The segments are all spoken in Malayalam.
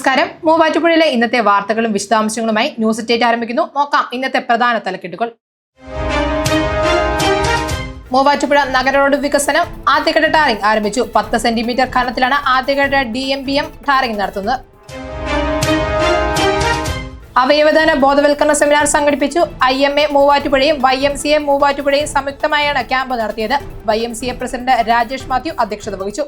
നമസ്കാരം. മൂവാറ്റുപുഴയിലെ ഇന്നത്തെ വാർത്തകളും വിശദാംശങ്ങളുമായി ന്യൂസ് ഡേറ്റ് ആരംഭിക്കുന്നു. നോക്കാം ഇന്നത്തെ പ്രധാന തലക്കെട്ടുകൾ. മൂവാറ്റുപുഴ നഗര റോഡ് വികസനം ആദ്യഘട്ട ടാറിംഗ് ആരംഭിച്ചു. പത്ത് സെന്റിമീറ്റർ ഖനത്തിലാണ് ആദ്യഘട്ട D M B M tarring നടത്തുന്നത്. അവയവദാന ബോധവൽക്കരണ സെമിനാർ സംഘടിപ്പിച്ചു. ഐ എം എ മൂവാറ്റുപുഴയും വൈ എം സി എ മൂവാറ്റുപുഴയും സംയുക്തമായാണ് ക്യാമ്പ് നടത്തിയത്. Y M C A president Rajesh Mathew അധ്യക്ഷത വഹിച്ചു.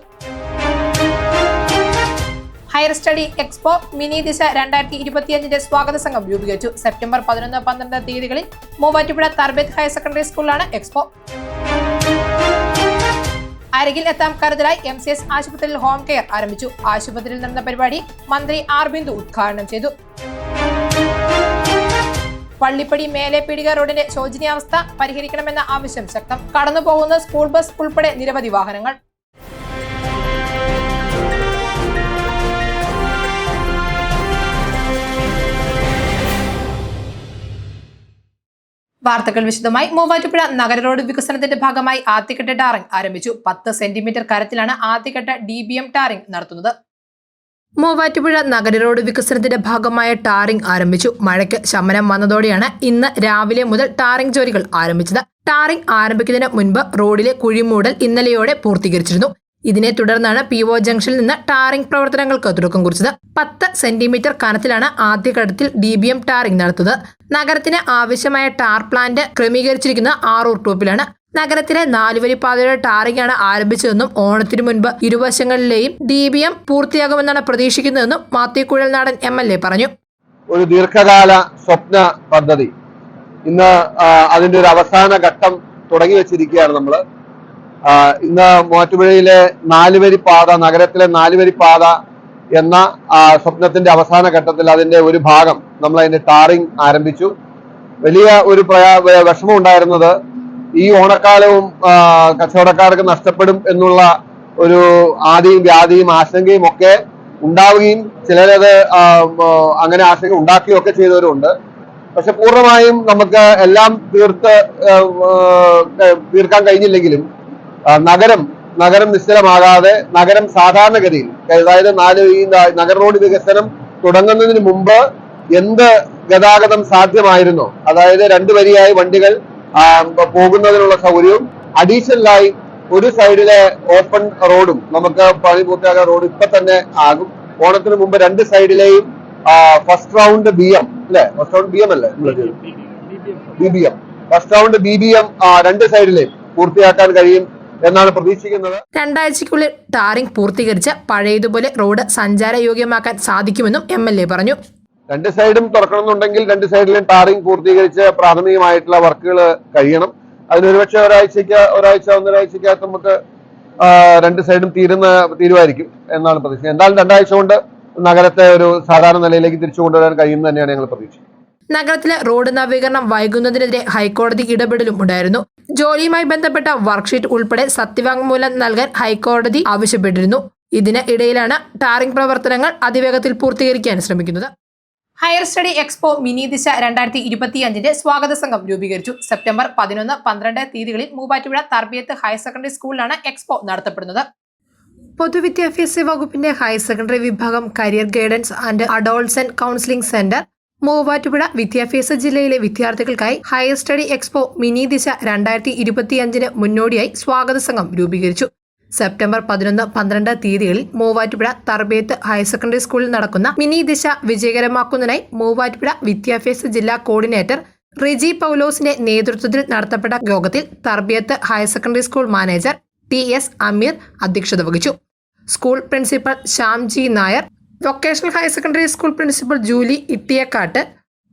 ഹയർ സ്റ്റഡി എക്സ്പോ മിനി ദിശ രണ്ടായിരത്തി ഇരുപത്തിയഞ്ചിന്റെ സ്വാഗത സംഘം രൂപീകരിച്ചു. സെപ്റ്റംബർ പതിനൊന്ന് പന്ത്രണ്ട് തീയതികളിൽ മൂവാറ്റുപുഴ തർബേത്ത് ഹയർ സെക്കൻഡറി സ്കൂളിലാണ് എക്സ്പോ അരികിൽ എത്താം കരുതലായി എം സി എസ് ആശുപത്രിയിൽ ഹോം കെയർ ആരംഭിച്ചു. ആശുപത്രിയിൽ നടന്ന പരിപാടി മന്ത്രി ആർ ബിന്ദു ഉദ്ഘാടനം ചെയ്തു. പള്ളിപ്പടി മേലെ പീടിക റോഡിന്റെ ശോചനീയാവസ്ഥ പരിഹരിക്കണമെന്ന ആവശ്യം ശക്തം. കടന്നുപോകുന്ന സ്കൂൾ ബസ് ഉൾപ്പെടെ നിരവധി വാഹനങ്ങൾ. വാർത്തകൾ വിശദമായി. മൂവാറ്റുപുഴ നഗര റോഡ് വികസനത്തിന്റെ ഭാഗമായി ആദ്യഘട്ട ടാറിംഗ് ആരംഭിച്ചു. പത്ത് സെന്റിമീറ്റർ കരത്തിലാണ് ആദ്യഘട്ട ഡി ബി എം ടാറിംഗ് നടത്തുന്നത്. മൂവാറ്റുപുഴ നഗര റോഡ് വികസനത്തിന്റെ ഭാഗമായ ടാറിംഗ് ആരംഭിച്ചു. മഴയ്ക്ക് ശമനം വന്നതോടെയാണ് ഇന്ന് രാവിലെ മുതൽ ടാറിംഗ് ജോലികൾ ആരംഭിച്ചത്. ടാറിംഗ് ആരംഭിക്കുന്നതിന് മുൻപ് റോഡിലെ കുഴിമൂടൽ ഇന്നലെയോടെ പൂർത്തീകരിച്ചിരുന്നു. ഇതിനെ തുടർന്നാണ് പി ഒ ജംഗ്ഷനിൽ നിന്ന് ടാറിംഗ് പ്രവർത്തനങ്ങൾക്ക് തുടക്കം കുറിച്ചത്. പത്ത് സെന്റിമീറ്റർ കനത്തിലാണ് ആദ്യഘട്ടത്തിൽ ഡി ബി എം ടാറിംഗ് നടത്തുന്നത്. നഗരത്തിന് ആവശ്യമായ ടാർ പ്ലാന്റ് ക്രമീകരിച്ചിരിക്കുന്ന ആറൂർ ടോപ്പിലാണ്. നഗരത്തിലെ നാലുവരി പാതയുടെ ടാറിംഗ് ആണ് ആരംഭിച്ചതെന്നും ഓണത്തിനു മുൻപ് ഇരുവശങ്ങളിലെയും ഡി ബി എം പൂർത്തിയാകുമെന്നാണ് പ്രതീക്ഷിക്കുന്നതെന്നും Mathew Kuzhalnadan M L A പറഞ്ഞു. ഒരു ദീർഘകാല സ്വപ്ന പദ്ധതി. ഇന്ന് അതിന്റെ ഒരു അവസാന ഘട്ടം തുടങ്ങി വെച്ചിരിക്കുകയാണ് നമ്മൾ ഇന്ന് മൂവാറ്റുപുഴയിലെ നാലുവരി പാത നഗരത്തിലെ നാലുവരി പാത എന്ന സ്വപ്നത്തിന്റെ അവസാന ഘട്ടത്തിൽ അതിന്റെ ഒരു ഭാഗം നമ്മൾ അതിന്റെ ടാറിംഗ് ആരംഭിച്ചു. വലിയ ഒരു വിഷമം ഉണ്ടായിരുന്നത് ഈ ഓണക്കാലവും കച്ചവടക്കാർക്ക് നഷ്ടപ്പെടും എന്നുള്ള ഒരു ആദിയും വ്യാധിയും ആശങ്കയും ഒക്കെ ഉണ്ടാവുകയും ചിലരത് അങ്ങനെ ആശങ്ക ഉണ്ടാക്കുകയും ഒക്കെ ചെയ്തവരുണ്ട് പക്ഷെ പൂർണമായും നമുക്ക് എല്ലാം തീർത്ത് തീർക്കാൻ കഴിഞ്ഞില്ലെങ്കിലും നഗരം നഗരം നിശ്ചലമാകാതെ നഗരം സാധാരണഗതിയിൽ അതായത് നാല് ഈ നഗരറോഡ് നഗര റോഡ് വികസനം തുടങ്ങുന്നതിന് മുമ്പ് എന്ത് ഗതാഗതം സാധ്യമായിരുന്നോ? അതായത് രണ്ടു വരിയായി വണ്ടികൾ പോകുന്നതിനുള്ള സൗകര്യവും അഡീഷണലായി ഒരു സൈഡിലെ ഓപ്പൺ റോഡും നമുക്ക് പണി പൂർത്തിയാക്കാൻ റോഡ് ഇപ്പൊ തന്നെ ആകും. ഓണത്തിന് മുമ്പ് രണ്ട് സൈഡിലെയും ഫസ്റ്റ് റൗണ്ട് ബി എം അല്ലെ? ഫസ്റ്റ് റൗണ്ട് ബി എം അല്ലേ? B B M first round B B M രണ്ട് സൈഡിലെയും പൂർത്തിയാക്കാൻ കഴിയും. എന്നാണ് പ്രതീക്ഷിക്കുന്നത്? രണ്ടാഴ്ചയ്ക്കുള്ളിൽ ടാറിംഗ് പൂർത്തീകരിച്ച് പഴയതുപോലെ റോഡ് സഞ്ചാരയോഗ്യമാക്കാൻ സാധിക്കുമെന്നും എം എൽ എ പറഞ്ഞു. രണ്ട് സൈഡും തുറക്കണമെന്നുണ്ടെങ്കിൽ രണ്ട് സൈഡിലും ടാറിംഗ് പൂർത്തീകരിച്ച് പ്രാഥമികമായിട്ടുള്ള വർക്കുകൾ കഴിയണം. അതിനൊരുപക്ഷെ ഒരാഴ്ചക്ക് ഒരാഴ്ചയ്ക്ക് ഒരാഴ്ച ഒന്നരാഴ്ചക്കകത്ത് നമുക്ക് രണ്ട് സൈഡും തീരുന്ന തീരുമായിരിക്കും എന്നാണ് പ്രതീക്ഷിക്കുന്നത്. എന്തായാലും രണ്ടാഴ്ച കൊണ്ട് നഗരത്തെ ഒരു സാധാരണ നിലയിലേക്ക് തിരിച്ചു കൊണ്ടുവരാൻ കഴിയുമെന്ന് തന്നെയാണ് ഞങ്ങൾ പ്രതീക്ഷിക്കുന്നത്. നഗരത്തിലെ റോഡ് നവീകരണം വൈകുന്നതിനെതിരെ ഹൈക്കോടതി ഇടപെടലും ഉണ്ടായിരുന്നു. ജോലിയുമായി ബന്ധപ്പെട്ട വർക്ക്ഷീറ്റ് ഉൾപ്പെടെ സത്യവാങ്മൂലം നൽകാൻ ഹൈക്കോടതി ആവശ്യപ്പെട്ടിരുന്നു. ഇതിന് ഇടയിലാണ് ടാറിംഗ് പ്രവർത്തനങ്ങൾ അതിവേഗത്തിൽ പൂർത്തീകരിക്കാൻ ശ്രമിക്കുന്നത്. ഹയർ സ്റ്റഡി എക്സ്പോ മിനി ദിശ രണ്ടായിരത്തി ഇരുപത്തിയഞ്ചിന്റെ സ്വാഗത സംഘം രൂപീകരിച്ചു. സെപ്റ്റംബർ പതിനൊന്ന് പന്ത്രണ്ട് തീയതികളിൽ മൂവാറ്റുപുഴ തർബിയത്ത് ഹയർ സെക്കൻഡറി സ്കൂളിലാണ് എക്സ്പോ നടത്തപ്പെടുന്നത്. പൊതുവിദ്യാഭ്യാസ വകുപ്പിന്റെ ഹയർ സെക്കൻഡറി വിഭാഗം career guidance and adolescent counselling centre Muvattupuzha വിദ്യാഭ്യാസ ജില്ലയിലെ വിദ്യാർത്ഥികൾക്കായി ഹയർ സ്റ്റഡി എക്സ്പോ മിനി ദിശ രണ്ടായിരത്തി ഇരുപത്തിയഞ്ചിന് മുന്നോടിയായി സ്വാഗത സംഘം രൂപീകരിച്ചു. സെപ്റ്റംബർ പതിനൊന്ന് പന്ത്രണ്ട് തീയതികളിൽ മൂവാറ്റുപുഴ തർബേത്ത് ഹയർ സെക്കൻഡറി സ്കൂളിൽ നടക്കുന്ന മിനി ദിശ വിജയകരമാക്കുന്നതിനായി മൂവാറ്റുപുഴ വിദ്യാഭ്യാസ ജില്ലാ കോർഡിനേറ്റർ റിജി പൗലോസിന്റെ നേതൃത്വത്തിൽ നടത്തപ്പെട്ട യോഗത്തിൽ Tarbiyath higher secondary school manager T S Ameer അധ്യക്ഷത വഹിച്ചു. School principal Shyamji Nair vocational higher secondary school principal Julie Ittiyakkatt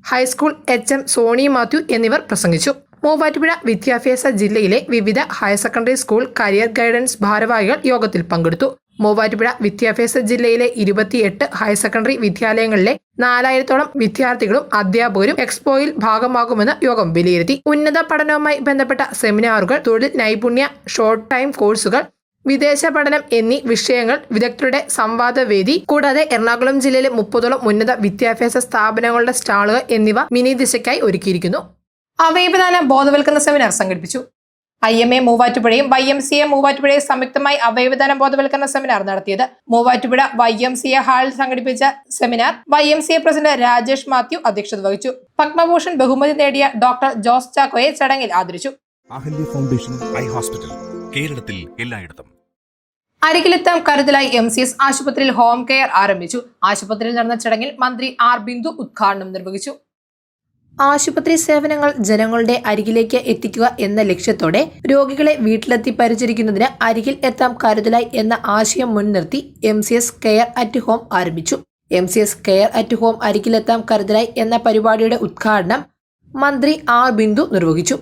high school H M Soni Mathew എന്നിവർ പ്രസംഗിച്ചു. മൂവാറ്റുപുഴ വിദ്യാഭ്യാസ ജില്ലയിലെ വിവിധ higher secondary school career guidance ഭാരവാഹികൾ യോഗത്തിൽ പങ്കെടുത്തു. മൂവാറ്റുപുഴ വിദ്യാഭ്യാസ ജില്ലയിലെ ഇരുപത്തിയെട്ട് ഹയർ സെക്കൻഡറി വിദ്യാലയങ്ങളിലെ നാലായിരത്തോളം വിദ്യാർത്ഥികളും അധ്യാപകരും എക്സ്പോയിൽ ഭാഗമാകുമെന്ന് യോഗം വിലയിരുത്തി. ഉന്നത പഠനവുമായി ബന്ധപ്പെട്ട സെമിനാറുകൾ തൊഴിൽ നൈപുണ്യ ഷോർട്ട് ടൈം കോഴ്സുകൾ വിദേശ പഠനം എന്നീ വിഷയങ്ങൾ വിദഗ്ധരുടെ സംവാദവേദി കൂടാതെ എറണാകുളം ജില്ലയിലെ മുപ്പതോളം ഉന്നത വിദ്യാഭ്യാസ സ്ഥാപനങ്ങളുടെ സ്റ്റാളുകൾ എന്നിവ മിനി ദിശയ്ക്കായി ഒരുക്കിയിരിക്കുന്നു. അവയവദാന ബോധവൽക്കരണ സെമിനാർ സംഘടിപ്പിച്ചു. ഐ എം എ മൂവാറ്റുപുഴയും വൈ എം സി എ മൂവാറ്റുപുഴയും സംയുക്തമായി അവയവദാന ബോധവൽക്കരണ സെമിനാർ നടത്തിയത്. Muvattupuzha Y M C A ഹാളിൽ സംഘടിപ്പിച്ച seminar Y M C A president Rajesh Mathew അധ്യക്ഷത വഹിച്ചു. പത്മഭൂഷൺ ബഹുമതി നേടിയ ഡോക്ടർ ജോസ് ചാക്കോയെ ചടങ്ങിൽ ആദരിച്ചു. Foundation eye hospital. കേരളത്തിൽ എല്ലായിടത്തും. അരികിലെത്താം കരുതലായി എം സി എസ് ആശുപത്രിയിൽ ഹോം കെയർ ആരംഭിച്ചു. ആശുപത്രിയിൽ നടന്ന ചടങ്ങിൽ മന്ത്രി ആർ ബിന്ദു ഉദ്ഘാടനം നിർവഹിച്ചു. ആശുപത്രി സേവനങ്ങൾ ജനങ്ങളുടെ അരികിലേക്ക് എത്തിക്കുക എന്ന ലക്ഷ്യത്തോടെ രോഗികളെ വീട്ടിലെത്തി പരിചരിക്കുന്നതിന് അരികിൽ എത്താം കരുതലായി എന്ന ആശയം മുൻനിർത്തി M C S care at home ആരംഭിച്ചു. M C S care at home അരികിലെത്താം കരുതലായി എന്ന പരിപാടിയുടെ ഉദ്ഘാടനം മന്ത്രി ആർ ബിന്ദു നിർവഹിച്ചു.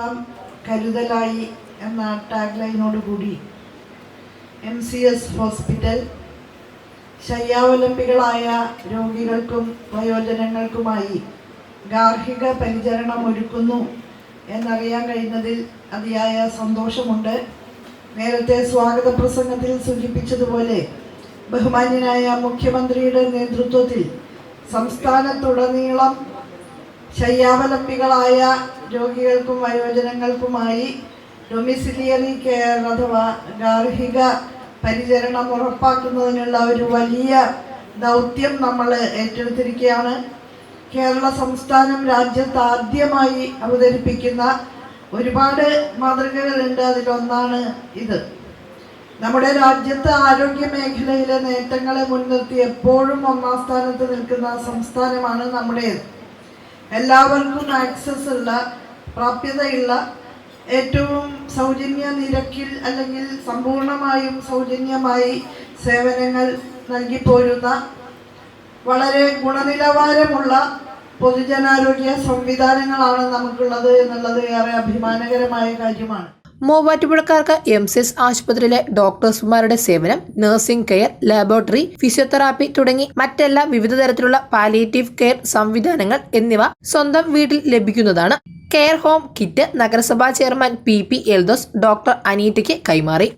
എത്താം കരുതലായി എന്ന ടാഗ്ലൈനോട് കൂടി എം സി എസ് ഹോസ്പിറ്റൽ ശയ്യാവലംബികളായ രോഗികൾക്കും വയോജനങ്ങൾക്കുമായി ഗാർഹിക പരിചരണം ഒരുക്കുന്നു എന്നറിയാൻ കഴിഞ്ഞതിൽ അതിയായ സന്തോഷമുണ്ട്. നേരത്തെ സ്വാഗത പ്രസംഗത്തിൽ സൂചിപ്പിച്ചതുപോലെ ബഹുമാന്യനായ മുഖ്യമന്ത്രിയുടെ നേതൃത്വത്തിൽ സംസ്ഥാനത്തുടനീളം ശയ്യാവലംബികളായ രോഗികൾക്കും വയോജനങ്ങൾക്കുമായി ഡൊമിസിലിയറി കെയർ അഥവാ ഗാർഹിക പരിചരണം ഉറപ്പാക്കുന്നതിനുള്ള ഒരു വലിയ ദൗത്യം നമ്മൾ ഏറ്റെടുത്തിരിക്കുകയാണ്. കേരള സംസ്ഥാനം രാജ്യത്ത് ആദ്യമായി അവതരിപ്പിക്കുന്ന ഒരുപാട് മാതൃകകളുണ്ട്. അതിലൊന്നാണ് ഇത്. നമ്മുടെ രാജ്യത്ത് ആരോഗ്യ മേഖലയിലെ നേട്ടങ്ങളെ മുൻനിർത്തി എപ്പോഴും ഒന്നാം സ്ഥാനത്ത് നിൽക്കുന്ന സംസ്ഥാനമാണ് നമ്മുടേത്. എല്ലാവർക്കും ആക്സസ് ഉള്ള പ്രാപ്യതയുള്ള ഏറ്റവും സൗജന്യ നിരക്കിൽ അല്ലെങ്കിൽ സമ്പൂർണമായും സൗജന്യമായി സേവനങ്ങൾ നൽകിപ്പോരുന്ന വളരെ ഗുണനിലവാരമുള്ള പൊതുജനാരോഗ്യ സംവിധാനങ്ങളാണ് നമുക്കുള്ളത് എന്നുള്ളത് ഏറെ അഭിമാനകരമായ കാര്യമാണ്. മൂവാറ്റുപുഴക്കാർക്ക് എം സി എസ് ആശുപത്രിയിലെ ഡോക്ടേഴ്സുമാരുടെ സേവനം നഴ്സിംഗ് കെയർ ലാബോറട്ടറി ഫിസിയോതെറാപ്പി തുടങ്ങി മറ്റെല്ലാ വിവിധ തരത്തിലുള്ള പാലിയേറ്റീവ് കെയർ സംവിധാനങ്ങൾ എന്നിവ സ്വന്തം വീട്ടിൽ ലഭിക്കുന്നതാണ്. കെയർ ഹോം കിറ്റ് നഗരസഭാ chairman P P Eldhose doctor അനീറ്റയ്ക്ക് കൈമാറി.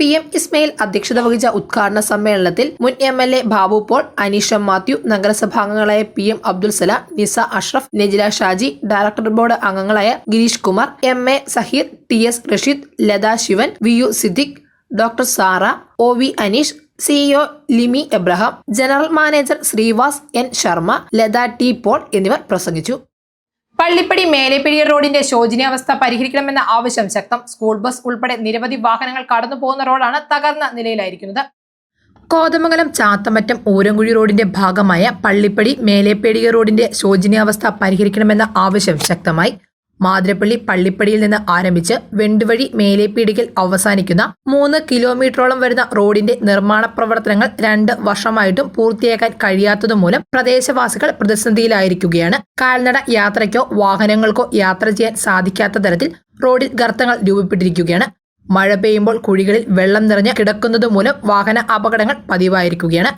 പി എം ഇസ്മയിൽ അധ്യക്ഷത വഹിച്ച ഉദ്ഘാടന സമ്മേളനത്തിൽ മുൻ M L A Babu Paul Aneesha Mathew നഗരസഭാംഗങ്ങളായ P M Abdul Salam Nisa Ashraf Nejila Shaji director board അംഗങ്ങളായ Girish Kumar M A Saheer T S Rasheed Latha Sivan V U Siddique doctor Sara O V Aneesh CEO Limi Abraham general manager Sreevas N Sharma Latha T Paul എന്നിവർ പ്രസംഗിച്ചു. പള്ളിപ്പടി മേലെപ്പിടിയ റോഡിന്റെ ശോചനീയാവസ്ഥ പരിഹരിക്കണമെന്ന ആവശ്യം ശക്തം. സ്കൂൾ ബസ് ഉൾപ്പെടെ നിരവധി വാഹനങ്ങൾ കടന്നു പോകുന്ന റോഡാണ് തകർന്ന നിലയിലായിരിക്കുന്നത്. കോതമംഗലം ചാത്തമറ്റം ഊരങ്കുഴി റോഡിന്റെ ഭാഗമായ പള്ളിപ്പടി മേലേപ്പേടിക റോഡിന്റെ ശോചനീയാവസ്ഥ പരിഹരിക്കണമെന്ന ആവശ്യം ശക്തമായി. മാതിരപ്പള്ളി പള്ളിപ്പടിയിൽ നിന്ന് ആരംഭിച്ച് വെണ്ടുവഴി മേലേപ്പീടികയിൽ അവസാനിക്കുന്ന മൂന്ന് കിലോമീറ്ററോളം വരുന്ന റോഡിന്റെ നിർമ്മാണ പ്രവർത്തനങ്ങൾ രണ്ട് വർഷമായിട്ടും പൂർത്തിയാക്കാൻ കഴിയാത്തതുമൂലം പ്രദേശവാസികൾ പ്രതിസന്ധിയിലായിരിക്കുകയാണ്. കാൽനട യാത്രയ്ക്കോ വാഹനങ്ങൾക്കോ യാത്ര ചെയ്യാൻ സാധിക്കാത്ത തരത്തിൽ റോഡിൽ ഗർത്തങ്ങൾ രൂപപ്പെട്ടിരിക്കുകയാണ്. മഴ പെയ്യുമ്പോൾ കുഴികളിൽ വെള്ളം നിറഞ്ഞ് കിടക്കുന്നത് മൂലം വാഹന അപകടങ്ങൾ പതിവായിരിക്കുകയാണ്.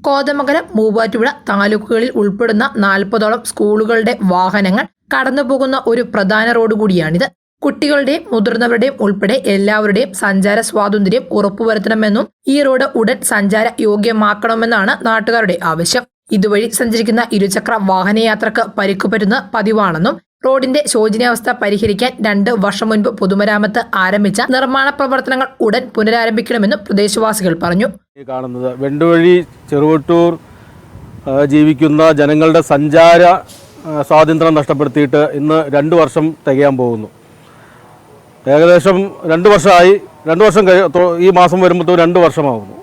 കോതമംഗലം മൂവാറ്റുപുഴ താലൂക്കുകളിൽ ഉൾപ്പെടുന്ന നാൽപ്പതോളം സ്കൂളുകളുടെ വാഹനങ്ങൾ കടന്നുപോകുന്ന ഒരു പ്രധാന റോഡ് കൂടിയാണിത്. കുട്ടികളുടെയും മുതിർന്നവരുടെയും ഉൾപ്പെടെ എല്ലാവരുടെയും സഞ്ചാര സ്വാതന്ത്ര്യം ഉറപ്പുവരുത്തണമെന്നും ഈ റോഡ് ഉടൻ സഞ്ചാര യോഗ്യമാക്കണമെന്നാണ് നാട്ടുകാരുടെ ആവശ്യം. ഇതുവഴി സഞ്ചരിക്കുന്ന ഇരുചക്ര വാഹനയാത്രക്ക് പരിക്കുപറ്റുന്ന പതിവാണെന്നും റോഡിന്റെ ശോചനീയാവസ്ഥ പരിഹരിക്കാൻ രണ്ട് വർഷം മുൻപ് പൊതുമരാമത്ത് ആരംഭിച്ച നിർമ്മാണ പ്രവർത്തനങ്ങൾ ഉടൻ പുനരാരംഭിക്കണമെന്നും പ്രദേശവാസികൾ പറഞ്ഞു. കാണുന്നത് വെണ്ടുവഴി ചെറുവട്ടൂർ ജീവിക്കുന്ന ജനങ്ങളുടെ സഞ്ചാര സ്വാതന്ത്ര്യം നഷ്ടപ്പെടുത്തിയിട്ട് ഇന്ന് രണ്ട് വർഷം തികയാൻ പോകുന്നു. ഏകദേശം രണ്ട് വർഷമായി രണ്ട് വർഷം ഈ മാസം വരുമ്പോൾ രണ്ട് വർഷമാകുന്നു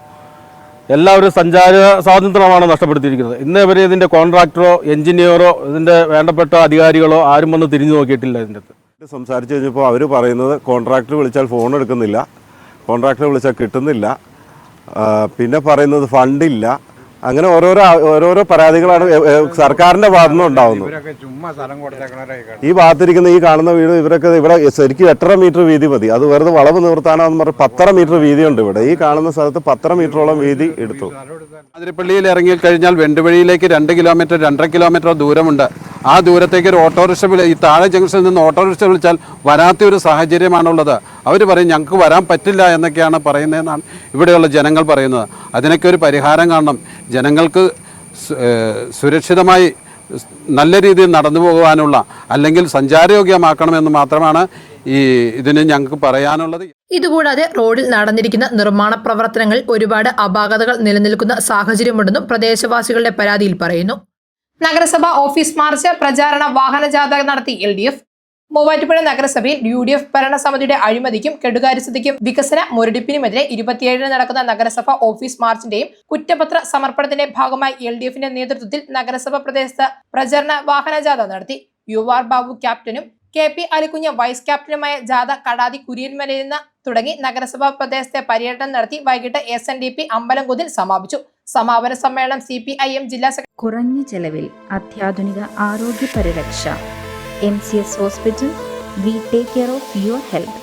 എല്ലാവരും സഞ്ചാര സ്വാതന്ത്ര്യമാണ് നഷ്ടപ്പെടുത്തിയിരിക്കുന്നത്. ഇന്നേ വരെ ഇതിന്റെ കോൺട്രാക്ടറോ എഞ്ചിനീയറോ ഇതിന്റെ വേണ്ടപ്പെട്ട അധികാരികളോ ആരും വന്ന് തിരിഞ്ഞു നോക്കിയിട്ടില്ല ഇതിന്റെ അടുത്ത് സംസാരിച്ച് കഴിഞ്ഞപ്പോൾ അവർ പറയുന്നത് കോൺട്രാക്ടർ വിളിച്ചാൽ ഫോൺ എടുക്കുന്നില്ല. കോൺട്രാക്ടർ വിളിച്ചാൽ കിട്ടുന്നില്ല. പിന്നെ പറയുന്നത് ഫണ്ടില്ല. അങ്ങനെ ഓരോരോ ഓരോരോ പരാതികളാണ് സർക്കാരിന്റെ ഭാഗത്തു നിന്ന് ഉണ്ടാവുന്നത്. ഈ ഭാഗത്തിരിക്കുന്ന ഈ കാണുന്ന വീട് ഇവരൊക്കെ ഇവിടെ ശരിക്കും എട്ടര മീറ്റർ വീതി മതി. അത് വെറുതെ വളവ് നിവർത്താനാന്ന് പറഞ്ഞ് പത്തര മീറ്റർ വീതിയുണ്ട് ഇവിടെ. ഈ കാണുന്ന സ്ഥലത്ത് പത്തര മീറ്ററോളം വീതി എടുത്തു. അതിരപ്പള്ളിയിൽ ഇറങ്ങി കഴിഞ്ഞാൽ വെണ്ടുവഴിയിലേക്ക് രണ്ട് കിലോമീറ്റർ രണ്ടര കിലോമീറ്റർ ദൂരമുണ്ട്. ആ ദൂരത്തേക്ക് ഒരു ഓട്ടോറിക്ഷ ഈ താഴെ ജംഗ്ഷനിൽ നിന്ന് ഓട്ടോറിക്ഷ വിളിച്ചാൽ വരാത്ത ഒരു സാഹചര്യമാണുള്ളത്. അവർ പറയും ഞങ്ങൾക്ക് വരാൻ പറ്റില്ല എന്നൊക്കെയാണ് പറയുന്നതെന്നാണ് ഇവിടെയുള്ള ജനങ്ങൾ പറയുന്നത്. അതിനൊക്കെ ഒരു പരിഹാരം കാണണം. ജനങ്ങൾക്ക് സുരക്ഷിതമായി നല്ല രീതിയിൽ നടന്നു പോകുവാനുള്ള അല്ലെങ്കിൽ സഞ്ചാരയോഗ്യമാക്കണമെന്ന് മാത്രമാണ് ഈ ഇതിന് ഞങ്ങൾക്ക് പറയാനുള്ളത്. ഇതുകൂടാതെ റോഡിൽ നടന്നിരിക്കുന്ന നിർമ്മാണ പ്രവർത്തനങ്ങളിൽ ഒരുപാട് അപാകതകൾ നിലനിൽക്കുന്ന സാഹചര്യമുണ്ടെന്നും പ്രദേശവാസികളുടെ പരാതിയിൽ പറയുന്നു. നഗരസഭ ഓഫീസ് മാർച്ച് പ്രചാരണ വാഹന ജാഥ നടത്തി എൽ ഡി എഫ് മൂവാറ്റുപുഴ നഗരസഭയിൽ യു ഡി എഫ് ഭരണസമിതിയുടെ അഴിമതിക്കും കെടുകാര്യസ്ഥതയ്ക്കും വികസന മുരടിപ്പിനുമെതിരെ ഇരുപത്തിയേഴിന് നടക്കുന്ന നഗരസഭ ഓഫീസ് മാർച്ചിന്റെയും കുറ്റപത്ര സമർപ്പണത്തിന്റെ ഭാഗമായി എൽ ഡി എഫിന്റെ നേതൃത്വത്തിൽ നഗരസഭ പ്രദേശത്ത് പ്രചരണ വാഹനജാഥ നടത്തി. യു ആർ ബാബു ക്യാപ്റ്റനും കെ പി അലിക്കുഞ്ഞ് വൈസ് ക്യാപ്റ്റനുമായ ജാഥ കടാതി കുര്യൻമലയിൽ നിന്ന് തുടങ്ങി നഗരസഭാ പ്രദേശത്തെ പര്യടനം നടത്തി വൈകിട്ട് എസ് എൻ ഡി പി അമ്പലംകുതിൽ സമാപിച്ചു. സമാപന സമ്മേളനം സി പി ഐ എം ജില്ലാ സെക്രട്ടറി കുറഞ്ഞ ചെലവിൽ അത്യാധുനിക ആരോഗ്യ പരിരക്ഷ M C S hospital we take care of your health.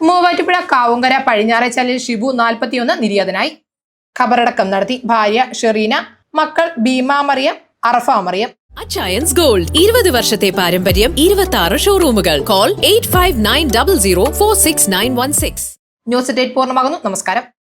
Muvattupuzha Kavunkara Pazhinjarechalil Shibu നാൽപ്പത്തിയൊന്ന് നിര്യാതനായി. ഖബറടക്കം നടത്തി ഭാര്യ ഷെറീന മക്കൾ ഭീമ മറിയം അറഫ മറിയം. അച്ചയൻസ് ഗോൾഡ് ഇരുപത് വർഷത്തെ പാരമ്പര്യം ഇരുപത്തി ആറ് ഷോറൂമുകൾ. Call eight five nine double zero four six nine one six. News date പൂർണമാകുന്നു. നമസ്കാരം.